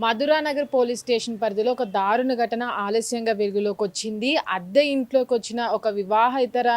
Madhuranagar police station పరిధిలో ఒక దారుణ ఘటన ఆలస్యంగా వెలుగులోకి వచ్చింది అద్దె ఇంట్లోకి వచ్చిన ఒక వివాహ ఇతర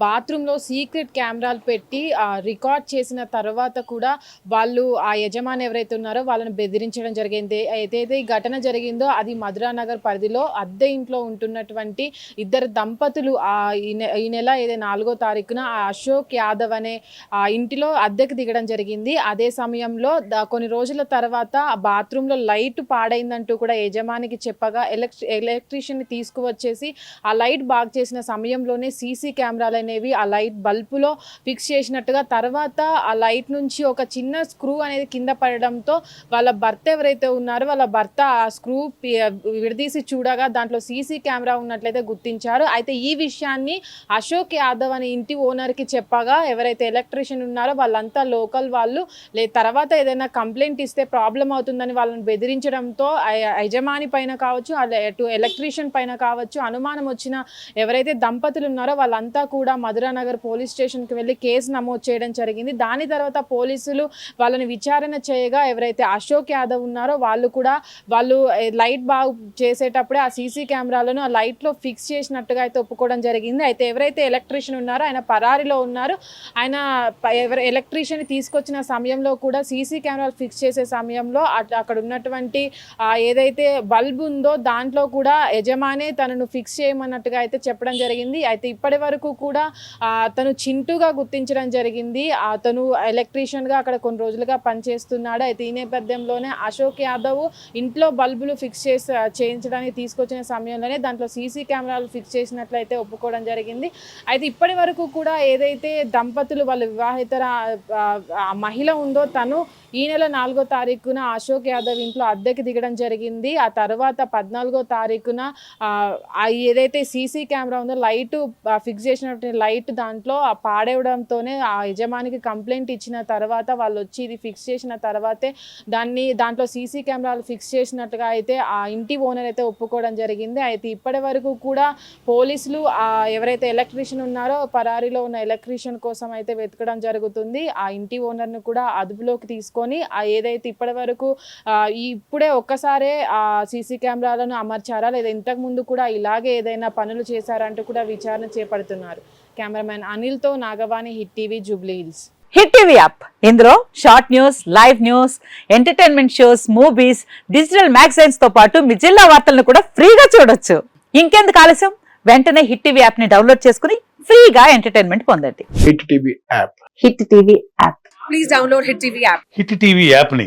బాత్రూంలో సీక్రెట్ కెమెరాలు పెట్టి రికార్డ్ చేసిన తర్వాత కూడా వాళ్ళు ఆ యజమాని ఎవరైతే ఉన్నారో వాళ్ళని బెదిరించడం జరిగింది. ఏదైతే ఈ ఘటన జరిగిందో అది మధురానగర్ పరిధిలో అద్దె ఇంట్లో ఉంటున్నటువంటి ఇద్దరు దంపతులు ఆ ఈ నె- ఈ నెల ఏదైతే నాలుగో తారీఖున ఆ అశోక్ యాదవ్ అనే ఆ ఇంటిలో అద్దెకు దిగడం జరిగింది. అదే సమయంలో కొన్ని రోజుల తర్వాత ఆ బాత్రూంలో లైట్ పాడైందంటూ కూడా యజమానికి చెప్పగా ఎలక్ట్రి ఎలక్ట్రీషియన్ తీసుకువచ్చేసి ఆ లైట్ బాగు చేసిన సమయంలోనే సీసీ కెమెరాలు అనేవి ఆ లైట్ బల్బులో ఫిక్స్ చేసినట్టుగా తర్వాత ఆ లైట్ నుంచి ఒక చిన్న స్క్రూ అనేది కింద పడడంతో వాళ్ళ భర్త ఎవరైతే ఉన్నారో వాళ్ళ భర్త ఆ స్క్రూ విడదీసి చూడగా దాంట్లో సీసీ కెమెరా ఉన్నట్లయితే గుర్తించారు. అయితే ఈ విషయాన్ని అశోక్ యాదవ్ అనే ఇంటి ఓనర్కి చెప్పగా ఎవరైతే ఎలక్ట్రీషియన్ ఉన్నారో వాళ్ళంతా లోకల్ వాళ్ళు లే తర్వాత ఏదైనా కంప్లైంట్ ఇస్తే ప్రాబ్లం అవుతుందని వాళ్ళని బెదిరి ఆ యజమాని పైన కావచ్చు అటు ఎలక్ట్రీషియన్ పైన కావచ్చు అనుమానం వచ్చిన ఎవరైతే దంపతులు ఉన్నారో వాళ్ళంతా కూడా మధురానగర్ పోలీస్ స్టేషన్కి వెళ్ళి కేసు నమోదు చేయడం జరిగింది. దాని తర్వాత పోలీసులు వాళ్ళని విచారణ చేయగా ఎవరైతే అశోక్ యాదవ్ ఉన్నారో వాళ్ళు కూడా వాళ్ళు లైట్ బాగు చేసేటప్పుడే ఆ సీసీ కెమెరాలను ఆ లైట్లో ఫిక్స్ చేసినట్టుగా అయితే ఒప్పుకోవడం జరిగింది. అయితే ఎవరైతే ఎలక్ట్రీషియన్ ఉన్నారో ఆయన పరారిలో ఉన్నారు. ఆయన ఎవరు ఎలక్ట్రీషియన్ తీసుకొచ్చిన సమయంలో కూడా సీసీ కెమెరాలు ఫిక్స్ చేసే సమయంలో అట్- అక్కడ ఉన్నటువంటి ఆ, ఏదైతే బల్బ్ ఉందో దాంట్లో కూడా యజమానే తనను ఫిక్స్ చేయమన్నట్టుగా అయితే చెప్పడం జరిగింది. అయితే ఇప్పటి వరకు కూడా తను చింటూగా గుర్తించడం జరిగింది. అతను ఎలక్ట్రీషియన్గా అక్కడ కొన్ని రోజులుగా పనిచేస్తున్నాడు. అయితే ఈ నేపథ్యంలోనే అశోక్ యాదవ్ ఇంట్లో బల్బులు ఫిక్స్ చేసి చేయించడానికి తీసుకొచ్చిన సమయంలోనే దాంట్లో సీసీ కెమెరాలు ఫిక్స్ చేసినట్లయితే ఒప్పుకోవడం జరిగింది. అయితే ఇప్పటి వరకు కూడా ఏదైతే దంపతులు వాళ్ళ వివాహితర మహిళ ఉందో తను ఈ నెల నాలుగో తారీఖున అశోక్ యాదవ్ ఇంట్లో అద్దెకి దిగడం జరిగింది. ఆ తర్వాత పద్నాలుగో తారీఖున ఆ, ఏదైతే సీసీ కెమెరా ఉందో లైట్ ఫిక్స్ చేసినటువంటి లైట్ దాంట్లో ఆ పాడేయడంతోనే ఆ యజమానికి కంప్లైంట్ ఇచ్చిన తర్వాత వాళ్ళు వచ్చి ఇది ఫిక్స్ చేసిన తర్వాతే దాన్ని దాంట్లో సీసీ కెమెరాలు ఫిక్స్ చేసినట్టుగా అయితే ఆ ఇంటి ఓనర్ అయితే ఒప్పుకోవడం జరిగింది. అయితే ఇప్పటి వరకు కూడా పోలీసులు ఆ ఎవరైతే ఎలక్ట్రీషియన్ ఉన్నారో పరారీలో ఉన్న ఎలక్ట్రీషియన్ కోసం అయితే వెతకడం జరుగుతుంది. ఆ ఇంటి ఓనర్ను కూడా అదుపులోకి తీసుకొని ఆ ఏదైతే ఇప్పటి వరకు ఈ ఇప్పుడే ఒక్కసారే ఆ సీసీ కెమెరాలను అమర్చారా? లేదా ఇంతకు ముందు కూడా ఇలాగే ఏదైనా పనులు చేశారంటూ కూడా విచారణ చేపడుతున్నారు. Cameraman అనిల్తో Nagavani Hit TV Jubilee Hills Hit TV app. ఇందులో short news live news entertainment shows movies digital మ్యాగజైన్స్తో పాటు మీ జిల్లా వార్తలను కూడా ఫ్రీగా చూడొచ్చు. ఇంకెందుకు ఆలస్యం? వెంటనే హిట్ టీవీ యాప్ని డౌన్లోడ్ చేసుకుని ఫ్రీగా ఎంటర్టైన్మెంట్ పొందండి. Hit TV app. Hit TV app. Please download Hit TV app. Hit TV యాప్ని